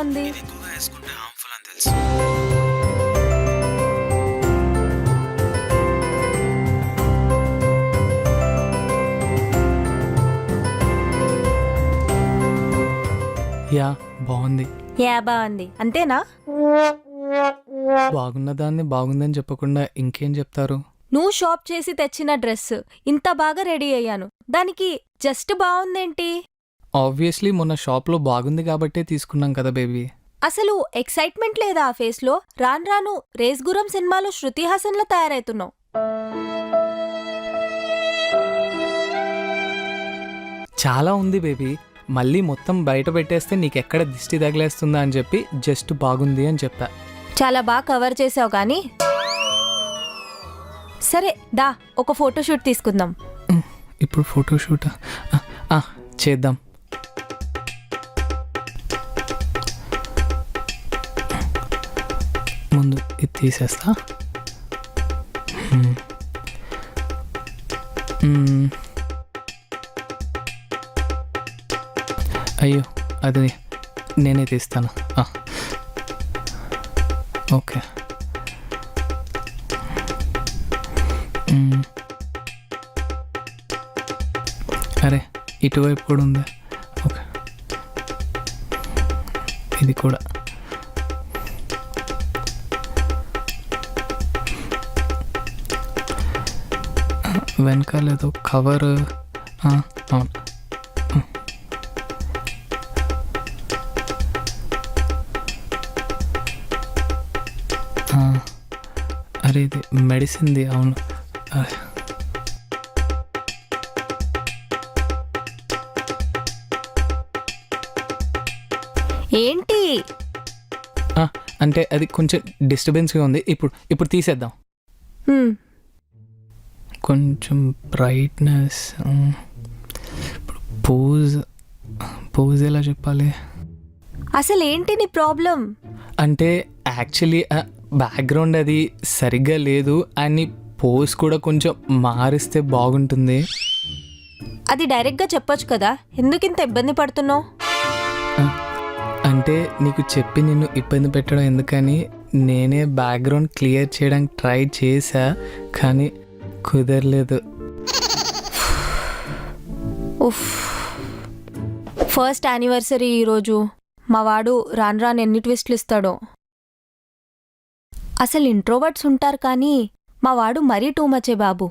ఉంది? ఇది ఎక్కువగా వేసుకుంటే హార్మ్ఫుల్ అని తెలుసు. యా బాగుంది. యా బాగుంది. అంతేనా? బాగున్న దాన్ని బాగుందని చెప్పకుండా ఇంకేం చెప్తారు? నువ్వు షాప్ చేసి తెచ్చిన డ్రెస్ ఇంత బాగా రెడీ అయ్యాను. దానికి జస్ట్ బాగుందేంటి? ఆబ్వియస్లీ మొన్న షాప్లో బాగుంది కాబట్టే తీసుకున్నాం కదా బేబీ అసలు ఎక్సైట్మెంట్ లేదా ఆ ఫేస్లో రాను రాను రేస్ గురం సినిమాలో శృతి హాసన్లా తయారవుతున్నావు చాలా ఉంది బేబీ మళ్ళీ మొత్తం బయట పెట్టేస్తే నీకెక్కడ దిష్టి తగిలేస్తుందా అని చెప్పి జస్ట్ బాగుంది అని చెప్పా. చాలా బాగా కవర్ చేసావు కానీ. సరే దా ఒక ఫోటోషూట్ తీసుకుందాం. ఇప్పుడు ఫోటోషూట్ చేద్దాం. తీసేస్తా? అయ్యో అది నేనే తీస్తాను. ఓకే. అరే ఇటువైపు కూడా ఉందా? ఓకే. ఇది కూడా. వెనకాల ఏదో కవర్ అవును. అరే ఇది మెడిసిన్ది అవును. ఏంటి? అంటే అది కొంచెం డిస్టర్బెన్స్గా ఉంది. ఇప్పుడు ఇప్పుడు తీసేద్దాం. కొంచెం బ్రైట్నెస్ ఇప్పుడు పోజ్ పోజ్ ఎలా చెప్పాలి? అసలు ఏంటి నీ ప్రాబ్లం అంటే యాక్చువల్లీ బ్యాక్గ్రౌండ్ అది సరిగ్గా లేదు అని పోజ్ కూడా కొంచెం మారిస్తే బాగుంటుంది. అది డైరెక్ట్గా చెప్పొచ్చు కదా. ఎందుకు ఇంత ఇబ్బంది పడుతున్నావు? అంటే నీకు చెప్పి నిన్ను ఇబ్బంది పెట్టడం ఎందుకని నేనే బ్యాక్గ్రౌండ్ క్లియర్ చేయడానికి ట్రై చేశా కానీ కుదరలేదు ఉఫ్. ఫస్ట్ యానివర్సరీ ఈరోజు మా వాడు రాను రాను ఎన్ని ట్విస్ట్లు ఇస్తాడో. అసలు ఇంట్రోవర్ట్స్ ఉంటారు కానీ మా వాడు మరీ టూ మచే బాబు.